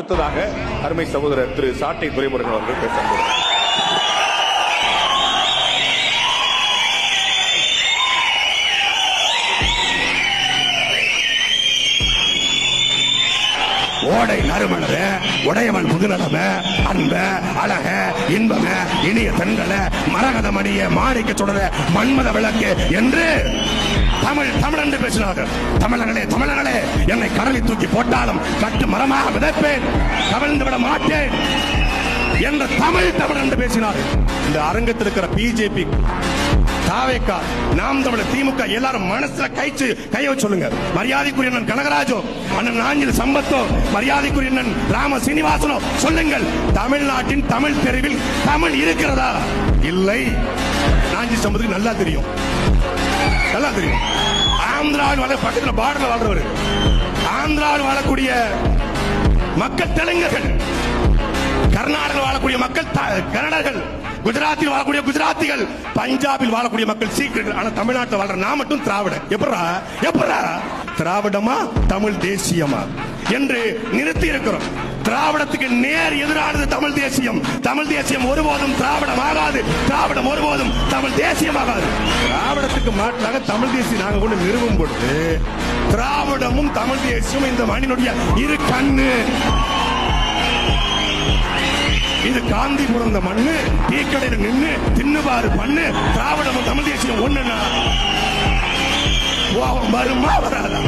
அடுத்ததாக அருமை சகோதரர் திரு சாட்டை துரைமுருகன் அவர்கள் பேச ஓடை நறுமணர உடையவன் புதுநலம அன்ப அழக இன்பம இனிய தென்றல மரகத மணிய மாணிக்க சுடர மன்மத விளக்கு என்று தமிழ் தமிழ் என்று பேசினார்கள். தமிழர்களே தமிழர்களே என்னை கடலில் தூக்கி போட்டாலும் கட்டு மரமாக விதைப்பேன். கவிழ்ந்து விட மாட்டேன். என்ற தமிழ் தமிழ் என்று பேசினார்கள். இந்த அரங்கத்தில் இருக்கிற பிஜேபி தாவேக்கா நாம் தமிழர் திமுக எல்லாரும் மனசுல கைச்சு கைய சொல்லுங்க. மரியாதைக்குரிய அண்ணன் கனகராஜோ அண்ணன் நாஞ்சில் சம்பத்தோ மரியாதைக்குரிய அண்ணன் ராம சீனிவாசனோ சொல்லுங்கள். தமிழ்நாட்டின் தமிழ் தெருவில் தமிழ் இருக்கிறதா? இல்லை. நாஞ்சில் சம்பத்துக்கு நல்லா தெரியும். நல்லா தெரியும் ஆந்திராவில் வாழ பக்கத்துல பார்டர்ல வாழ்றவர். ஆந்திராவில் வாழக்கூடிய மக்கள் தெலுங்கர்கள். கர்நாடகாவில் வாழக்கூடிய மக்கள் த- கன்னடர்கள். குஜராத்தில் வாழக்கூடிய குஜராத்திகள். பஞ்சாபில் வாழக்கூடிய மக்கள் சீக்கிரர்கள் ஆனா தமிழ்நாட்டில் வாழ்ற நான் மட்டும் திராவிட. எப்படா? எப்படா? திராவிடமா? தமிழ் தேசியமா? என்று நிறுத்தி இருக்கிறோம். திராவிடத்துக்கு நேர் எதிரானது தமிழ் தேசியம். தமிழ் தேசியம் ஒருபோதும் திராவிடம் ஆகாது திராவிடம் ஒருபோதும் தமிழ் தேசியமாகாது. திராவிடத்துக்கு தமிழ் தேசியம் நாங்கள் கொண்டு நிறுவும் பொழுது திராவிடமும் தமிழ் தேசியமும் இந்த மண்ணினுடைய இரு கண்ணு. இது காந்தி பிறந்த மண்ணு டீ கடையில் நின்று தின்னுபாறு பண்ணு. திராவிடமும் தமிழ் தேசியம் ஒண்ணுனா கோபம் வருமா வராதா?